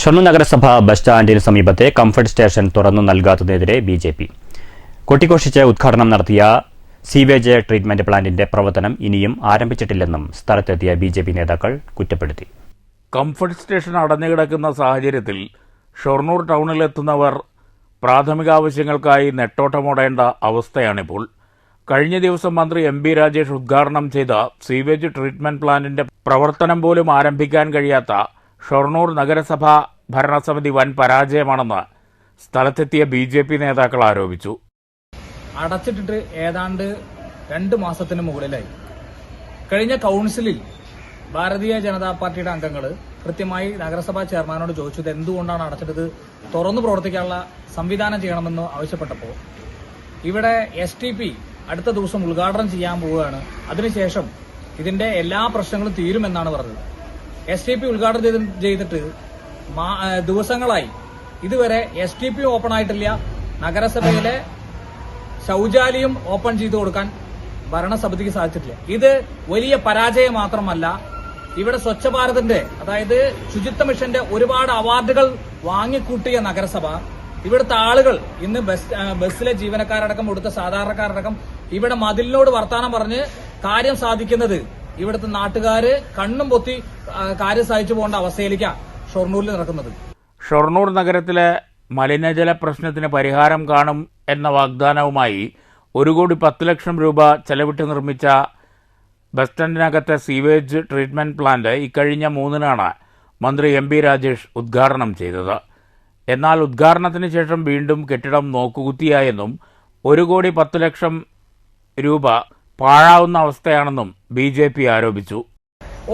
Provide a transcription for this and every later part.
ഷൊർണൂർ നഗരസഭ ബസ് സ്റ്റാൻഡിന് സമീപത്തെ കംഫർട്ട് സ്റ്റേഷൻ തുറന്നു നൽകാത്തതിനെതിരെ ബി ജെ പി. കൊട്ടിഘോഷിച്ച് ഉദ്ഘാടനം നടത്തിയ സീവേജ് ട്രീറ്റ്മെന്റ് പ്ലാന്റിന്റെ പ്രവർത്തനം ഇനിയും ആരംഭിച്ചിട്ടില്ലെന്നും സ്ഥലത്തെത്തിയ ബി ജെ പി നേതാക്കൾ കുറ്റപ്പെടുത്തി. കംഫർട്ട് സ്റ്റേഷൻ അടഞ്ഞുകിടക്കുന്ന സാഹചര്യത്തിൽ ഷൊർണൂർ ടൗണിലെത്തുന്നവർ പ്രാഥമികാവശ്യങ്ങൾക്കായി നെട്ടോട്ടമോടേണ്ട അവസ്ഥയാണിപ്പോൾ. കഴിഞ്ഞ ദിവസം മന്ത്രി എം ബി രാജേഷ് ഉദ്ഘാടനം ചെയ്ത സീവേജ് ട്രീറ്റ്മെന്റ് പ്ലാന്റിന്റെ പ്രവർത്തനം പോലും ആരംഭിക്കാൻ കഴിയാത്ത ഷൊർണൂർ നഗരസഭ ഭരണസമിതി വൻ പരാജയമാണെന്ന് സ്ഥലത്തെത്തിയ ബി ജെ പി നേതാക്കൾ ആരോപിച്ചു. അടച്ചിട്ടിട്ട് ഏതാണ്ട് രണ്ട് മാസത്തിന് മുകളിലായി. കഴിഞ്ഞ കൗൺസിലിൽ ഭാരതീയ ജനതാ പാർട്ടിയുടെ അംഗങ്ങൾ കൃത്യമായി നഗരസഭാ ചെയർമാനോട് ചോദിച്ചത് എന്തുകൊണ്ടാണ് അടച്ചിട്ടത് തുറന്നു പ്രവർത്തിക്കാനുള്ള സംവിധാനം ചെയ്യണമെന്ന് ആവശ്യപ്പെട്ടപ്പോൾ ഇവിടെ എസ് ടി പി അടുത്ത ദിവസം ഉദ്ഘാടനം ചെയ്യാൻ പോവുകയാണ്. അതിനുശേഷം ഇതിന്റെ എല്ലാ പ്രശ്നങ്ങളും തീരുമെന്നാണ് പറഞ്ഞത്. എസ് ടി പി ഉദ്ഘാടനം ചെയ്ത് ചെയ്തിട്ട് ദിവസങ്ങളായി. ഇതുവരെ എസ് ടി പി ഓപ്പൺ ആയിട്ടില്ല. നഗരസഭയിലെ ശൗചാലയം ഓപ്പൺ ചെയ്തു കൊടുക്കാൻ ഭരണസമിതിക്ക് സാധിച്ചിട്ടില്ല. ഇത് വലിയ പരാജയം മാത്രമല്ല ഇവിടെ സ്വച്ഛ ഭാരതിന്റെ അതായത് ശുചിത്വ മിഷന്റെ ഒരുപാട് അവാർഡുകൾ വാങ്ങിക്കൂട്ടിയ നഗരസഭ ഇവിടുത്തെ ആളുകൾ ഇന്ന് ബസ് ബസ്സിലെ ജീവനക്കാരടക്കം ഇവിടുത്തെ സാധാരണക്കാരടക്കം ഇവിടെ മതിലിനോട് വർത്താനം പറഞ്ഞ് കാര്യം സാധിക്കുന്നത് ഇവിടുത്തെ നാട്ടുകാര് കണ്ണും പൊത്തി കാര്യം സഹിച്ചു പോകേണ്ട അവസ്ഥയിലേക്കാണ് ഷൊർണൂരിൽ നടക്കുന്നത്. ഷൊർണൂർ നഗരത്തിലെ മലിനജല പ്രശ്നത്തിന് പരിഹാരം കാണും എന്ന വാഗ്ദാനവുമായി ഒരു കോടി പത്ത് ലക്ഷം രൂപ ചെലവിട്ട് നിർമ്മിച്ച ബസ് സ്റ്റാൻഡിനകത്തെ സീവേജ് ട്രീറ്റ്മെന്റ് പ്ലാന്റ് ഇക്കഴിഞ്ഞ മൂന്നിനാണ് മന്ത്രി എം രാജേഷ് ഉദ്ഘാടനം ചെയ്തത്. എന്നാൽ ഉദ്ഘാടനത്തിന് ശേഷം വീണ്ടും കെട്ടിടം നോക്കുകുത്തിയായെന്നും ഒരു കോടി പത്ത് ലക്ഷം രൂപ പാഴാവുന്ന അവസ്ഥയാണെന്നും ബി ജെ പി ആരോപിച്ചു.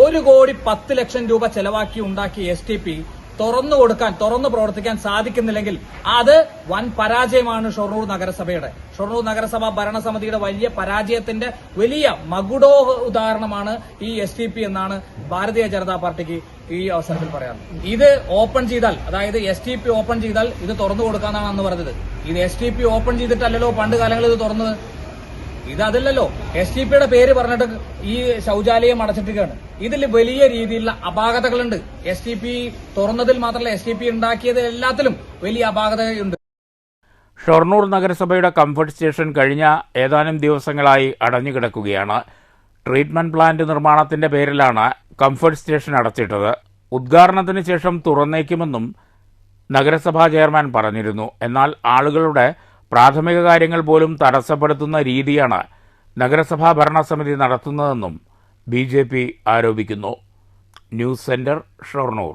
ഒരു കോടി പത്ത് ലക്ഷം രൂപ ചെലവാക്കി ഉണ്ടാക്കിയ എസ് ടി പി തുറന്നു കൊടുക്കാൻ തുറന്നു പ്രവർത്തിക്കാൻ സാധിക്കുന്നില്ലെങ്കിൽ അത് വൻ പരാജയമാണ് ഷൊർണൂർ നഗരസഭയുടെ. ഷൊർണൂർ നഗരസഭ ഭരണസമിതിയുടെ വലിയ പരാജയത്തിന്റെ വലിയ മകുടോ ഉദാഹരണമാണ് ഈ എസ് ടി പി എന്നാണ് ഭാരതീയ ജനതാ പാർട്ടിക്ക് ഈ അവസരത്തിൽ പറയാം. ഇത് ഓപ്പൺ ചെയ്താൽ അതായത് എസ് ടി പി ഓപ്പൺ ചെയ്താൽ ഇത് തുറന്നു കൊടുക്കാന്നാണ് അന്ന് പറഞ്ഞത്. ഇത് എസ് ടി പി ഓപ്പൺ ചെയ്തിട്ടല്ലല്ലോ പണ്ട് കാലങ്ങളിൽ ഇത് തുറന്നത്? ഇത് അതല്ലല്ലോ എസ് ടി പിയുടെ പേര് പറഞ്ഞിട്ട് ഈ ശൗചാലയം അടച്ചിട്ടിരിക്കുകയാണ്. ഇതിൽ വലിയ രീതിയിലുള്ള അപാകതകളുണ്ട്. എസ് ടി പി തുറന്നതിൽ മാത്രമല്ല എസ് ടി പി ഉണ്ടാക്കിയത് എല്ലാത്തിലും വലിയ അപാകതയുണ്ട്. ഷൊർണൂർ നഗരസഭയുടെ കംഫർട്ട് സ്റ്റേഷൻ കഴിഞ്ഞ ഏതാനും ദിവസങ്ങളായി അടഞ്ഞുകിടക്കുകയാണ്. ട്രീറ്റ്മെന്റ് പ്ലാന്റ് നിർമ്മാണത്തിന്റെ പേരിലാണ് കംഫർട്ട് സ്റ്റേഷൻ അടച്ചിട്ടത്. ഉദ്ഘാടനത്തിന് ശേഷം തുറന്നേക്കുമെന്നും നഗരസഭാ ചെയർമാൻ പറഞ്ഞിരുന്നു. എന്നാൽ ആളുകളുടെ പ്രാഥമിക കാര്യങ്ങൾ പോലും തടസ്സപ്പെടുത്തുന്ന രീതിയാണ് നഗരസഭാ ഭരണസമിതി നടത്തുന്നതെന്നും ബി ആരോപിക്കുന്നു. News centre Shoranur.